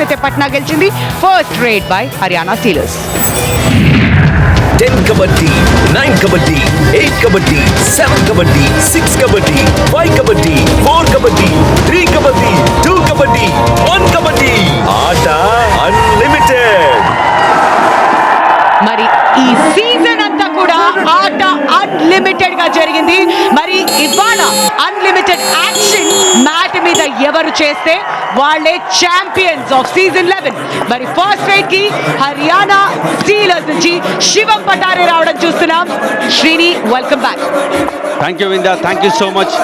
అయితే పట్నా గెలిచింది first raid by Haryana Steelers ten kabaddi nine kabaddi eight kabaddi seven kabaddi six kabaddi five kabaddi four kabaddi three kabaddi two kabaddi one kabaddi ఆట unlimited మరి ఈ season అంతా కూడా ఆట అన్లిమిటెడ్గా జరిగింది. మరి ఇవాళ అన్లిమిటెడ్ యాక్షన్ మ్యాట్ మీద ఎవరు చేస్తే వాళ్ళే ఛాంపియన్స్ ఆఫ్ సీజన్ లెవెన్ మరి ఫస్ట్ రైట్కి హర్యానా స్టీలర్స్ నుంచి శివం పటారే రావడం చూస్తున్నాం. Srini welcome back thank you విందా thank you so much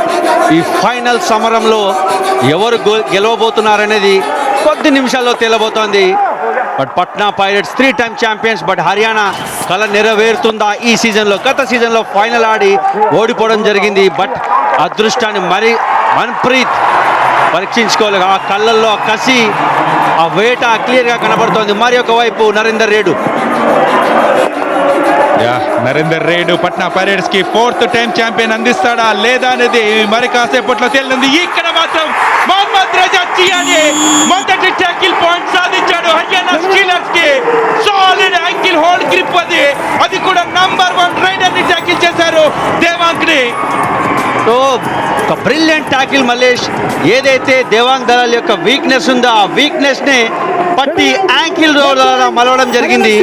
ఈ ఫైనల్ సమరంలో ఎవరు గెలవబోతున్నారనేది కొద్ది నిమిషాల్లో తేలబోతోంది. But Patna Pirates three time champions but Haryana కళ నెరవేరుతుందా ఈ సీజన్లో గత సీజన్లో ఫైనల్ ఆడి ఓడిపోవడం జరిగింది. బట్ అదృష్టాన్ని మరి మన్ప్రీత్ పరీక్షించుకోవాలి. ఆ కళ్ళల్లో ఆ కసి ఆ వేట క్లియర్గా కనబడుతోంది. మరి ఒక వైపు Narender raid. Yeah Narender raid Patna పైరేట్స్కి fourth time champion అందిస్తాడా లేదా అనేది మరి కాసేపట్లో తేలింది ఇక్కడ మాత్రం మహమ్మద్ రజా చియాని మొదటి ట్యాకిల్ పాయింట్ సాధించాడు. హర్యానా స్టీలర్స్కి సాలిడ్ యాంకిల్ హోల్డ్ గ్రిప్ అది. ఒక బ్రిలియంట్ టాకిల్ మల్లేష్. ఏదైతే దేవాంగ్ దళాల యొక్క వీక్నెస్ ఉందో ఆ వీక్నెస్ని పట్టి యాంకిల్ ద్వారా మలవడం జరిగింది.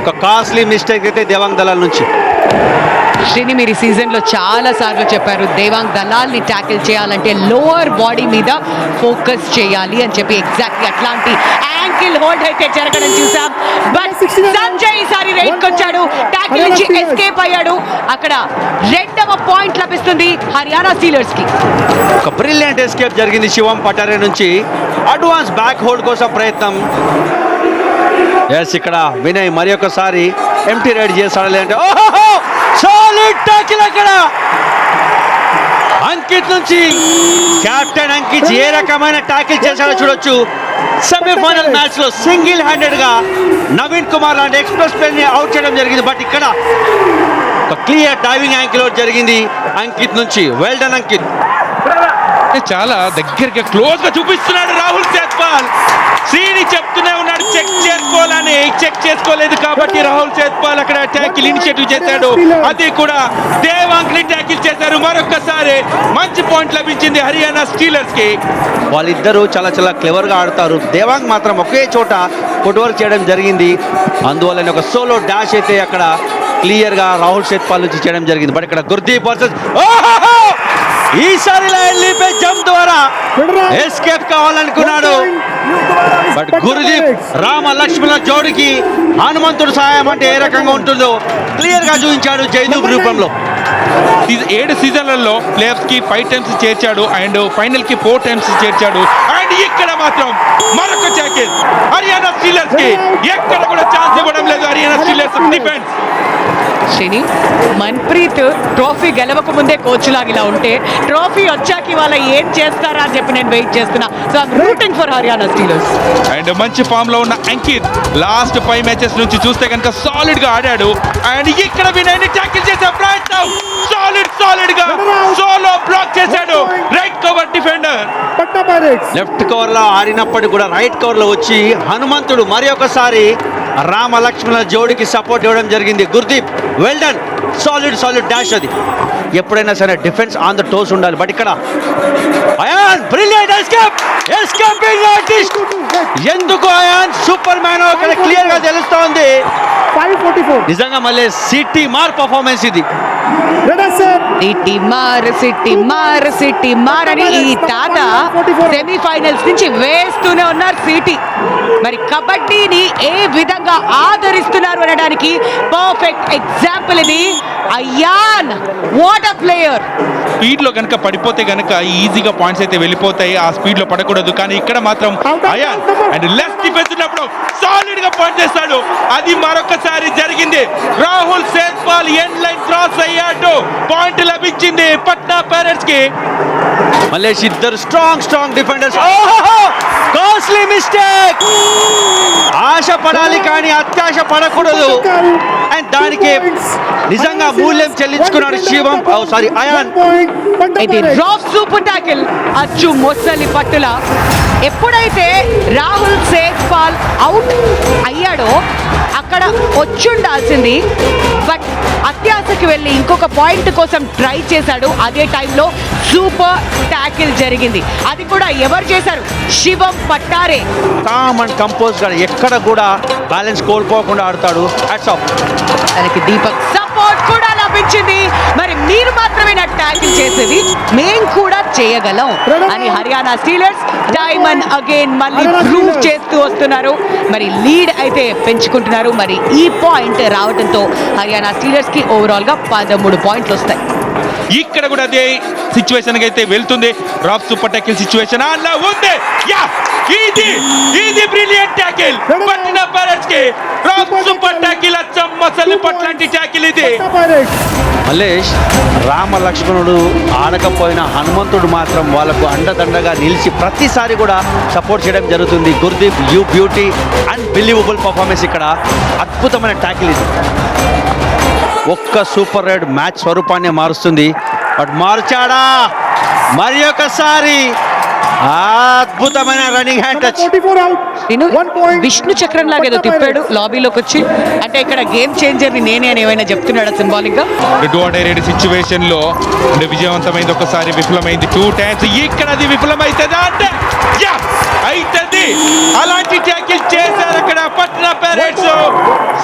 ఒక కాస్ట్లీ మిస్టేక్ అయితే దేవాంగ్ దళాల నుంచి. శ్రీని మీరు ఈ సీజన్లో చాలా సార్లు చెప్పారు దేవాంగ్ దళాల్ని ట్యాకిల్ చేయాలంటే లోవర్ బాడీ మీద ఫోకస్ చేయాలి అని చెప్పి ఎగ్జాక్ట్లీ అట్లాంటి యాంకిల్ హోల్డ్ అయితే జరగడం చూసాం. బట్ సంజయ్ ఈసారి రైట్ వచ్చాడు ట్యాకిల్ నుంచి ఎస్కేప్ అయ్యాడు. అక్కడ రెండవ పాయింట్ లభిస్తుంది హర్యానా స్టీలర్స్కి. ఒక బ్రిలియంట్ ఎస్కేప్ జరిగింది శివం పటారే నుంచి. అడ్వాన్స్ బ్యాక్ హోల్డ్ కోసం ప్రయత్నం. ఎస్ ఇక్కడ వినయ్ మరి ఒకసారి ఎంటీ రైడ్ చేస్తాడు లేదంటే ఓహో! సాలిడ్ టాకిల్ అక్కడ. అంకిత్ నుంచి కెప్టెన్ అంకిత్ ఏ రకమైన టాకిల్ చేశాడో చూడొచ్చు. సెమీఫైనల్ మ్యాచ్లో సింగిల్ హ్యాండెడ్గా నవీన్ కుమార్ లాంటి ఎక్స్ప్రెస్ ప్లేన్ని అవుట్ చేయడం జరిగింది. బట్ ఇక్కడ ఒక క్లియర్ డైవింగ్ యాంకిల్ అవుట్ జరిగింది అంకిత్ నుంచి. Well done Ankit. చాలా దగ్గరగా క్లోజ్గా చూపిస్తున్నాడు రాహుల్ సేత్పాల్ శ్రీని చెప్తూనే ఉన్నాడు చెక్ చేసుకోవాలని. చెక్ చేసుకోలేదు కాబట్టి రాహుల్ సేత్పాల్ అక్కడ ట్యాకిల్ ఇనిషియేటివ్ చేశాడు. అది కూడా దేవాంక్ని ట్యాకిల్ చేశారు. మరొకసారి మంచి పాయింట్ లభించింది హర్యానా స్టీలర్స్కి. వాళ్ళిద్దరూ చాలా చాలా క్లెవర్గా ఆడతారు. దేవాంగ్ మాత్రం ఒకే చోట ఫుట్వర్క్ చేయడం జరిగింది. అందువల్ల ఒక సోలో డాష్ అయితే అక్కడ క్లియర్గా రాహుల్ షెట్పాల్ నుంచి చేయడం జరిగింది. బట్ ఇక్కడ గుర్దీప్ వర్సెస్ ఈసారి వెళ్ళిపై జంప్ ద్వారా ఎస్కేప్ కావాలనుకున్నాడు. బట్ గురుదీప్ రామ లక్ష్మణ జోడికి హనుమంతుడు సహాయం అంటే ఏ రకంగా ఉంటుందో క్లియర్గా చూపించాడు జైదూబ్ రూపంలో. ఏడు సీజన్లలో ప్లేయర్స్కి ఫైవ్ టైమ్స్ చేర్చాడు అండ్ ఫైనల్కి ఫోర్ టైమ్స్ చేర్చాడు. అండ్ ఇక్కడ మాత్రం మరొక జాకెట్ హర్యానా స్టీలర్స్కి ఎక్కడ కూడా ఛాన్స్ ఇవ్వడం లేదు. Haryana Steelers defence Srini Manpreet trophy గెలవక ముందే కోచ్ లాగా ఇలా ఉంటే ట్రోఫీ వచ్చాక ఇవాళ ఏం చేస్తారా అని చెప్పి నేను వెయిట్ చేస్తున్నా. So I'm rooting for Haryana Steelers and మంచి ఫామ్లో ఉన్న అంకిత్ లాస్ట్ ఫైవ్ మ్యాచెస్ నుంచి చూస్తే కనుక సాలిడ్గా ఆడాడు. అండ్ ఇక్కడ వినయ్ ట్యాకిల్ చేసే ప్రయత్నం. సాలిడ్ సాలిడ్గా సోలో బ్లాక్ చేశాడు. లెఫ్ట్ కవర్లో ఆడినప్పటికీ కూడా రైట్ కవర్లో వచ్చి హనుమంతుడు మరి ఒకసారి రామ లక్ష్మణ జోడికి సపోర్ట్ ఇవ్వడం జరిగింది. Gurdeep well done solid solid dash అది. ఎప్పుడైనా సరే డిఫెన్స్ ఆన్ ద టోస్ ఉండాలి. బట్ ఇక్కడ బ్రిలియంట్ ఎస్కేప్ ఎందుకు అయాన్ సూపర్ మ్యాన్ అక్కడ క్లియర్గా తెలుస్తోంది? నిజంగా మళ్ళీ సిటీ మార్ పర్ఫార్మెన్స్ ఇది. సిటీ మార్ సిటీ మార్ సిటీ మార్ అని ఈ తాత సెమీఫైనల్స్ నుంచి వేస్తూనే ఉన్నారు సిటీ మరి కబడ్డీని ఏ విధంగా ఆదరిస్తున్నారు అనడానికి పర్ఫెక్ట్ ఎగ్జాంపుల్ ఇది. అయ్యాన్ వాట్ అ ప్లేయర్ స్పీడ్లో కనుక పడిపోతే కనుక ఈజీగా పాయింట్స్ అయితే వెళ్ళిపోతాయి. ఆ స్పీడ్లో పడకూడదు. కానీ ఇక్కడ మాత్రం అయాన్ అండ్ లెఫ్ట్ డిఫెన్స్ ఉన్నప్పుడు సాలిడ్గా పాయింట్ చేస్తాడు. అది మరొకసారి జరిగింది. Rahul Sethpal end line cross అయ్యాడు. పాయింట్ లభించింది పట్నా పేరెంట్స్కి. మల్లేష్ ఇద్దరు strong strong defenders costly mistake ఆశ పడాలి కానీ అత్యాశ పడకూడదు అండ్ దానికి నిజంగా మూల్యం చెల్లించుకున్నాడు శివం. సారీ అయాన్ ఇది రాఫ్ సూపర్ టాకిల్ అచ్చు మొసలి పట్టుల. ఎప్పుడైతే రాహుల్ సేత్పాల్ అవుట్ అయ్యాడో అక్కడ వచ్చుండాల్సింది. బట్ అత్యాశకి వెళ్ళి ఇంకొక పాయింట్ కోసం ట్రై చేశాడు. అదే టైంలో సూపర్ టాకిల్ జరిగింది. అది కూడా ఎవరు చేశారు? శివం పట్టారే. కామ్ అండ్ కంపోజ్గా ఎక్కడ కూడా బ్యాలెన్స్ కోల్పోకుండా ఆడతాడు. తనకి దీపక్ సపోర్ట్ కూడా లభించింది. మరి మీరు మాత్రమే నా ట్యాకిల్ చేసేది. మేం కూడా చేయగలం అని హర్యానా స్టీలర్స్ డైమండ్ అగైన్ మళ్ళీ ప్రూవ్ చేస్తూ వస్తున్నారు. మరి లీడ్ అయితే పెంచుకుంటున్నారు. మరి ఈ పాయింట్ రావడంతో హర్యానా స్టీలర్స్కి ఓవరాల్గా పదమూడు పాయింట్లు వస్తాయి. ఇక్కడ కూడా అదే సిచ్యువేషన్ అయితే వెళ్తుంది. రాఫ్ సూపర్ టాకిల్ సిచ్యువేషన్ అలా ఉంది. యా ఇది ఇది బ్రిలియంట్ టాకిల్ పట్టిన పేరెంట్స్కి రాఫ్ సూపర్ టాకిల్ అచ్చం మసలి పట్లాంటి టాకిల్ ఇది. మల్లేష్ రామ లక్ష్మణుడు ఆడకపోయినా హనుమంతుడు మాత్రం వాళ్ళకు అండదండగా నిలిచి ప్రతిసారి కూడా సపోర్ట్ చేయడం జరుగుతుంది. Gurdeep you beauty unbelievable performance ఇక్కడ. అద్భుతమైన ట్యాకిల్ ఇది. ఒక్క సూపర్ రైడ్ మ్యాచ్ స్వరూపాన్ని మారుస్తుంది. బట్ మార్చాడా? మరి ఒకసారి అద్భుతమైన రన్నింగ్ హ్యాండ్ టచ్ నేను విష్ణు చక్రం లాగా ఏదో తిప్పాడు లాబీలోకి వచ్చి అంటే ఇక్కడ గేమ్ చేంజర్ని నేనే అని ఏమైనా చెప్తున్నాడా సింబాలిక్గా డూ ఆర్ సిచ్యువేషన్లో విజయవంతమైంది ఒకసారి విఫలమైంది టూ టైమ్స్ ఇక్కడ అది విఫలమైతుందా అంటే యా అయితది. అలాంటి ట్యాకిల్ చేశారు అక్కడ Patna Pirates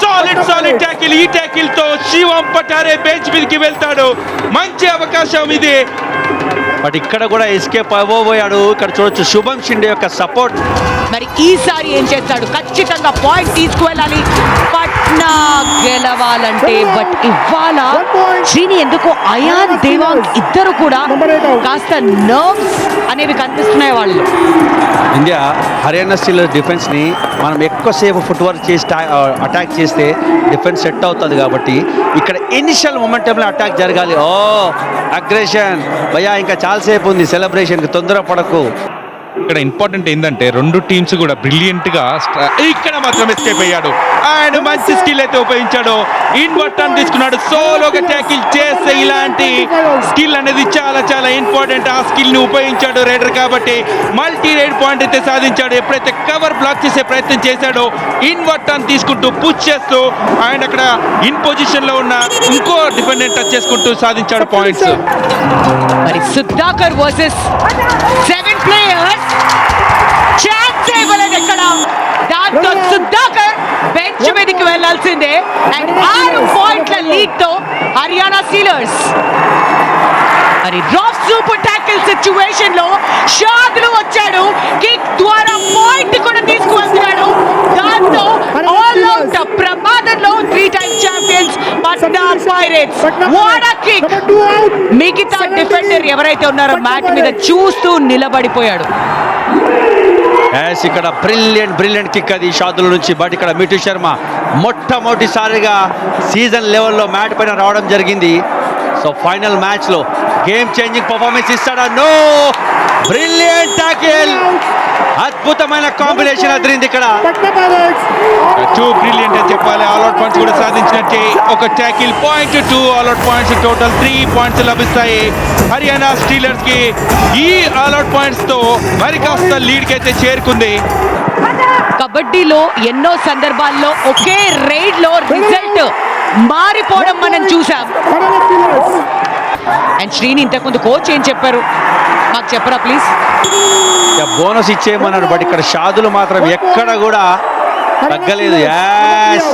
solid solid tackle ఈ ట్యాకిల్తో శివం పటారే బెంచ్ మీదకి వెళ్తాడు. మంచి అవకాశం ఇది. బట్ ఇక్కడ కూడా ఎస్కేప్ అవ్వబోయాడు. ఇక్కడ చూడొచ్చు శుభం షిండే యొక్క సపోర్ట్. మరి ఈసారి ఏం చేస్తాడు? ఖచ్చితంగా పాయింట్ తీసుకువెళ్ళాలి. పట్నా గెలవాలంటే బట్ ఇవాళ శ్రీని ఎందుకో అయాన్ దేవాంగ్ ఇద్దరు కూడా కాస్త నర్వ్స్ అనేవి కనిపిస్తున్నాయి వాళ్ళు ఇండియా హర్యానా స్టీలర్ డిఫెన్స్ని మనం ఎక్కువసేపు ఫుట్ వర్క్ చేసి అటాక్ చేస్తే డిఫెన్స్ సెట్ అవుతుంది కాబట్టి ఇక్కడ ఇనిషియల్ మొమెంటంలో అటాక్ జరగాలి. ఓ అగ్రెషన్ భయ్యా ఇంకా చాలాసేపు ఉంది. సెలబ్రేషన్కి తొందరపడకు. ఇక్కడ ఇంపార్టెంట్ ఏంటంటే రెండు టీమ్స్ కూడా బ్రిలియంట్గా ఇక్కడ మాత్రం ఎస్కేప్ అయ్యాడు. అండ్ మంచి స్కిల్ అయితే ఉపయోగించాడు. ఇన్వర్ట్ టర్న్ తీసుకున్నాడు. సోలోగా ట్యాకిల్ చేస్తే ఇలాంటి స్కిల్ అనేది చాలా చాలా ఇంపార్టెంట్ ఆ స్కిల్ని ఉపయోగించాడు రైడర్ కాబట్టి మల్టీ రైడ్ పాయింట్ అయితే సాధించాడు. ఎప్పుడైతే కవర్ బ్లాక్ చేసే ప్రయత్నం చేశాడో ఇన్వర్ట్ టర్న్ తీసుకుంటూ పుష్ చేస్తూ అండ్ అక్కడ ఇన్ పొజిషన్లో ఉన్న ఇంకో డిపెండెంట్ టచ్ చేసుకుంటూ సాధించాడు పాయింట్స్ మరి Sudhakar versus seven players chance ఇవ్వలేదు ఎక్కడ దాంతో సుధాకర్ బెంచ్ మీదకి వెళ్ళాల్సిందే అండ్ ఆరు పాయింట్ల లీడ్తో హర్యానా సీలర్స్ మరి రాఫ్ సూపర్ టాకిల్ సిచ్యువేషన్లో షాదులు వచ్చాడు. కిక్ ద్వారా పాయింట్ కూడా తీసుకువస్తున్నాడు దాంతో ఆల్ అవుట్ ప్రమాదంలో three time champions Patna Pirates. What kick. మిగతా డిఫెండర్ ఎవరైతే ఉన్నారో మ్యాట్ మీద చూస్తూ నిలబడిపోయాడు. యాస్ ఇక్కడ బ్రిలియంట్ బ్రిలియంట్ కిక్ అది షాదుల నుంచి బట్ ఇక్కడ మిటు శర్మ మొట్టమొదటిసారిగా సీజన్ లెవెల్లో మ్యాట్ పైన రావడం జరిగింది. సో ఫైనల్ మ్యాచ్లో గేమ్ చేంజింగ్ పర్ఫార్మెన్స్ ఇస్తాడా? నో! బ్రిలియంట్ టాకిల్ అద్భుతమైన కాంబినేషన్ అదిరింది ఇక్కడ. టూ బ్రిలియంట్ అని చెప్పాలి ఆల్అౌట్ పాయింట్స్ కూడా సాధించినట్టే. ఒక tackle point two all out points total three points లభిస్తాయి. హర్యానా స్టీలర్స్కి ఈ ఆల్అౌట్ పాయింట్స్తో మరి కాస్త లీడ్కి అయితే చేరుకుంది. కబడ్డీలో ఎన్నో సందర్భాల్లో ఒకే రైడ్లో రిజల్ట్ మారిపోవడం మనం చూసాం అండ్ శ్రీని ఇంతకుముందు కోచ్ ఏం చెప్పారు? మాకు చెప్పరా ప్లీజ్ బోనస్ ఇచ్చేయమన్నాడు బట్ ఇక్కడ షాదులు మాత్రం ఎక్కడ కూడా తగ్గలేదు. As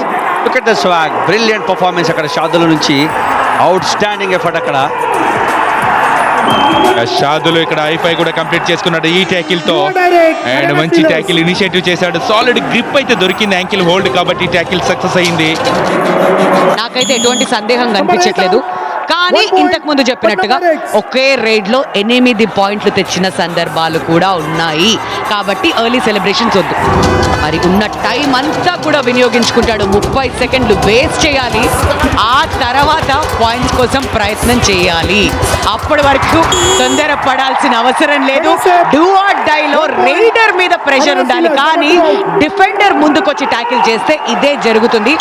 look the swag brilliant performance అక్కడ షాదుల నుంచి. అవుట్ స్టాండింగ్ ఎఫర్ట్ అక్కడ షాదులు ఇక్కడ ఐఫై కూడా కంప్లీట్ చేసుకున్నాడు ఈ ట్యాకిల్తో. అండ్ మంచి ట్యాకిల్ ఇనిషియేటివ్ చేశాడు. సాలిడ్ గ్రిప్ అయితే దొరికింది యాంకిల్ హోల్డ్ కాబట్టి ట్యాకిల్ సక్సెస్ అయింది. నాకైతే ఎటువంటి సందేహం కనిపించట్లేదు. కానీ ఇంతకు ముందు చెప్పినట్టుగా ఒకే రైడ్లో ఎనిమిది పాయింట్లు తెచ్చిన సందర్భాలు కూడా ఉన్నాయి. కాబట్టి ఎర్లీ సెలబ్రేషన్స్ వద్దు. మరి ఉన్న టైం అంతా కూడా వినియోగించుకుంటాడు. ముప్పై సెకండ్లు వేస్ట్ చేయాలి. ఆ తర్వాత పాయింట్స్ కోసం ప్రయత్నం చేయాలి. అప్పటి వరకు తొందర పడాల్సిన అవసరం లేదు. డూ ఆర్ డైలో రైడర్ మీద ప్రెషర్ ఉండాలి. కానీ డిఫెండర్ ముందుకొచ్చి ట్యాకిల్ చేస్తే ఇదే జరుగుతుంది.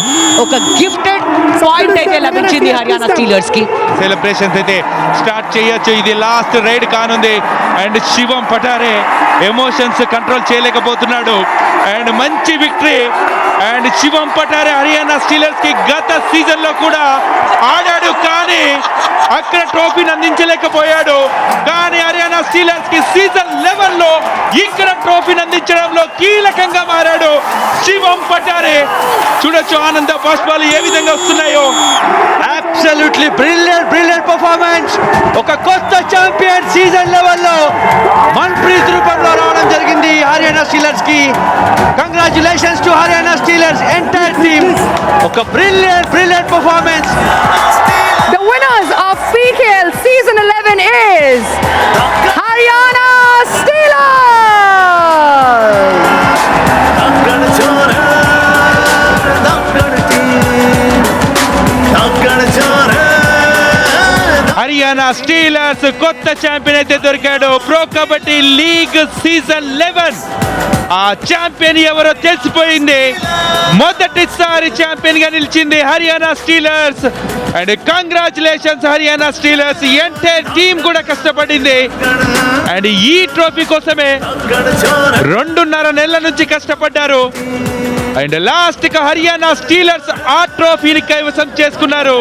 ఒక గిఫ్టెడ్ పాయింట్ అయితే లభించింది హర్యానా స్టీలర్స్కి. సెలబ్రేషన్స్ అయితే స్టార్ట్ చేయొచ్చు. ఇది లాస్ట్ రైడ్ కానుంది. And Shivam Patare emotions control చేయలేకపోతున్నాడు. And మంచి విక్టరీ. అండ్ శివం పటారే హర్యానా స్టీలర్స్కి గత సీజన్లో కూడా ఆడాడు కానీ అక్కడ ట్రోఫీని అందించలేకపోయాడు కానీ హర్యానా స్టీలర్స్కి సీజన్ లెవెన్లో ఇక్కడ ట్రోఫీని అందించడంలో కీలకంగా మారాడు శివం పటారే చూడొచ్చు ఆనంద బాష్పాలు ఏ విధంగా వస్తున్నాయో. అబ్సల్యూట్లీ బ్రిలియంట్ బ్రిలియంట్ పర్ఫార్మెన్స్ ఒక కొత్త ఛాంపియన్ సీజన్ లెవెల్లో రూపంలో రావడం జరిగింది Haryana స్టీలర్స్కి congratulations to Haryana Steelers entire team ఒక brilliant brilliant performance The winners of PKL Season 11 is Haryana Steelers! Haryana Steelers కొత్త ఛాంపియన్ అయితే దొరికాడు. Pro kabaddi league season eleven ఆ ఛాంపియన్ ఎవరో తెలిసిపోయింది. మొదటిసారి ఛాంపియన్గా నిలిచింది Haryana Steelers. And congratulations Haryana Steelers. Entire team కూడా కష్టపడింది. అండ్ ఈ ట్రోఫీ కోసమే రెండున్నర నెలల నుంచి కష్టపడ్డారు. అండ్ లాస్ట్కి హర్యానా స్టీలర్స్ ఆ ట్రోఫీని కైవసం చేసుకున్నారు.